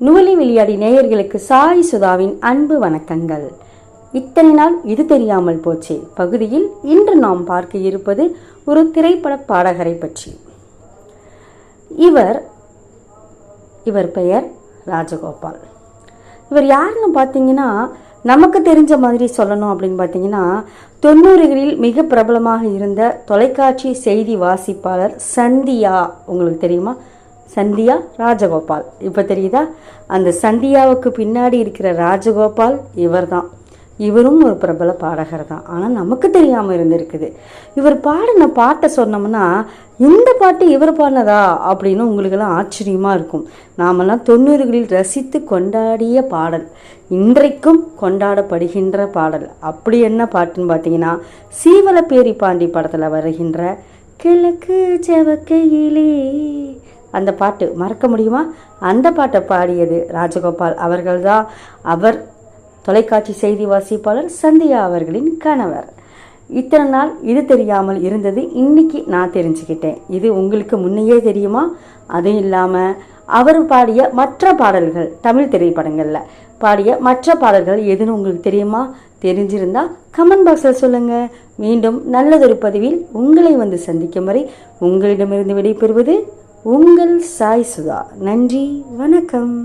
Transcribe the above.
நூலி விளையாடி நேயர்களுக்கு சாய் சுதாவின் அன்பு வணக்கங்கள். இத்தனை நாள் இது தெரியாமல் போச்சே. பகுதியில் இன்று நாம் பார்க்க இருப்பது ஒரு திரைப்பட பாடகரை பற்றி. இவர் இவர் பெயர் ராஜகோபால். இவர் யாருன்னு பார்த்தீங்கன்னா நமக்கு தெரிஞ்ச மாதிரி சொல்லணும் அப்படின்னு பார்த்தீங்கன்னா தொண்ணூறுகளில் மிக பிரபலமாக இருந்த தொலைக்காட்சி செய்தி வாசிப்பாளர் சந்தியா. உங்களுக்கு தெரியுமா? சந்தியா ராஜகோபால். இப்போ தெரியுதா? அந்த சந்தியாவுக்கு பின்னாடி இருக்கிற ராஜகோபால் இவர்தான். இவரும் ஒரு பிரபல பாடகர் தான் ஆனால் நமக்கு தெரியாமல் இருந்திருக்குது. இவர் பாடின பாட்டை சொன்னோம்னா இந்த பாட்டு இவர் பாடினதா? அப்படின்னு உங்களுக்கெல்லாம் ஆச்சரியமாக இருக்கும். நாமெல்லாம் தொண்ணூறுகளில் ரசித்து கொண்டாடிய பாடல். இன்றைக்கும் கொண்டாடப்படுகின்ற பாடல். அப்படி என்ன பாட்டுன்னு பார்த்தீங்கன்னா சீவலப்பேரி பாண்டி படத்தில் வருகின்ற கிழக்கு செவக்கையிலே அந்த பாட்டு மறக்க முடியுமா? அந்த பாட்டை பாடியது ராஜகோபால் அவர்கள்தான். அவர் தொலைக்காட்சி செய்தி வாசிப்பாளர் சந்தியா அவர்களின் கணவர். இத்தனை நாள் இது தெரியாமல் இருந்தது இன்னைக்கு நான் தெரிஞ்சுக்கிட்டேன். இது உங்களுக்கு முன்னையே தெரியுமா? அதுவும் இல்லாமல் அவர் பாடிய மற்ற பாடல்கள் தமிழ் திரைப்படங்களில். பாடிய மற்ற பாடல்கள் எதுன்னு உங்களுக்கு தெரியுமா? தெரிஞ்சிருந்தா கமெண்ட் பாக்ஸில் சொல்லுங்கள் மீண்டும் நல்லதொரு பதிவில் உங்களை வந்து சந்திக்கும் வரை உங்களிடமிருந்து விடைபெறுவது உங்கள் சாய் சுதா. நன்றி வணக்கம்.